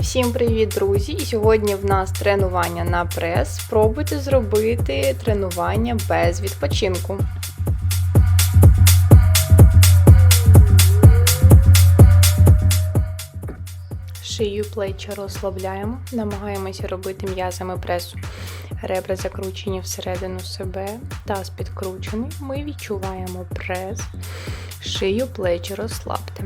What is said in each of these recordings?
Всім привіт, друзі! І сьогодні в нас тренування на прес. Спробуйте зробити тренування без відпочинку. Шию плечі розслабляємо, намагаємося робити м'язами пресу. Ребра закручені всередину себе, таз підкручений. Ми відчуваємо прес, шию плечі розслабте.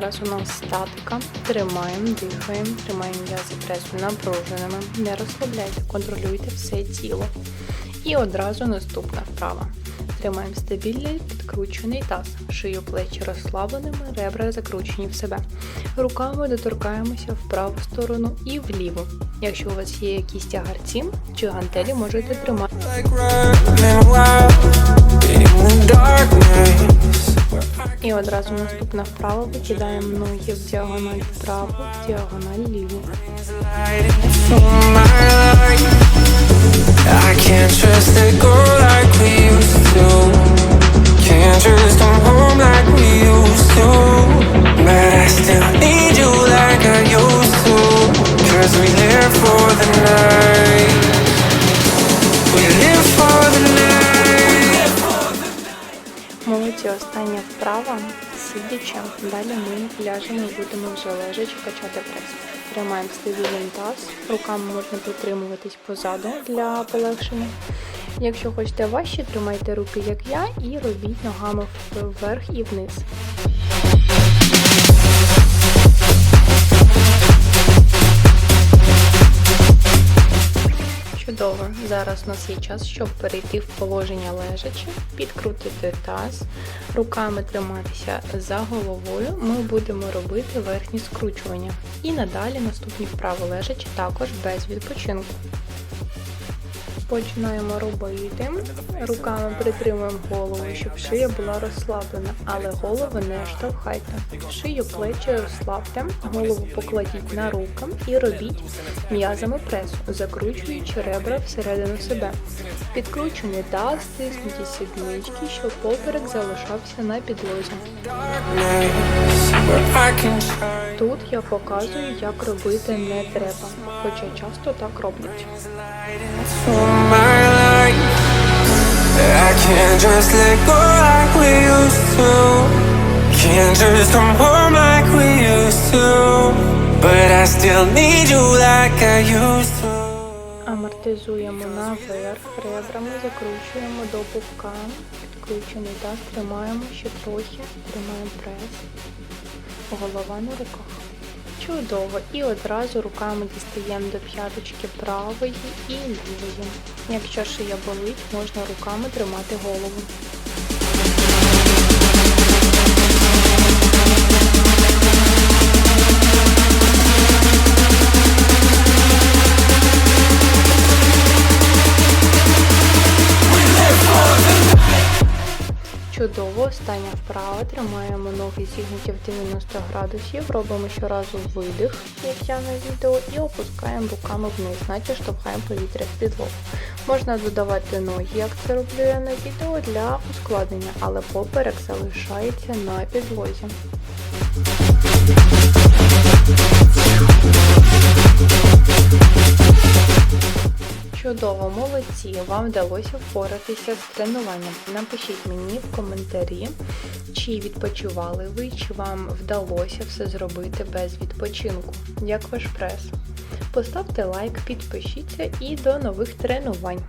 Зараз у нас статика. Тримаємо, дихаємо, тримаємо м'язи пресу напруженими. Не розслабляйте, контролюйте все тіло. І одразу наступна вправа. Тримаємо стабільний підкручений таз, шию плечі розслабленими, ребра закручені в себе. Руками доторкаємося в праву сторону і вліву. Якщо у вас є якісь тягарці чи гантелі, можете тримати. Одразу наступна вправа викидаємо ноги в діагональ вправо, в діагональ ліву. Lighting for my life. I can't Молодці, остання вправа, сидячи. Далі ми ляжемо і будемо вже лежачи качати прес. Тримаємо стабільний таз, руками можна притримуватись позаду для полегшення. Якщо хочете важче, тримайте руки, як я, і робіть ногами вверх і вниз. Чудово. Зараз у нас є час, щоб перейти в положення лежачи, підкрутити таз, руками триматися за головою. Ми будемо робити верхні скручування. І надалі наступні вправи лежачі також без відпочинку. Починаємо робити. Руками притримуємо голову, щоб шия була розслаблена, але голову не штовхайте. Шию плечі розслабте, голову покладіть на руки і робіть м'язами пресу, закручуючи ребра всередину себе. Підкручені таз, стиснуті сіднички, щоб поперек залишався на підлозі. Тут я показую, як робити не треба, хоча часто так роблять. Амортизуємо наверх, ребрами закручуємо до пупка, підкручений таз, тримаємо ще трохи, тримаємо прес, голова на руках. Чудово. І одразу руками дістаємо до п'яточки правої і лівої. Якщо шия болить, можна руками тримати голову. Остання вправа. Тримаємо ноги зігнуті в 90 градусів. Робимо щоразу видих, як я на відео, і опускаємо руками вниз, наче штовхаємо повітря в підлогу. Можна додавати ноги, як це роблю я на відео, для ускладнення, але поперек залишається на підлозі. Чудово, молодці! Вам вдалося впоратися з тренуванням. Напишіть мені в коментарі, чи відпочивали ви, чи вам вдалося все зробити без відпочинку. Як ваш прес? Поставте лайк, підпишіться і до нових тренувань!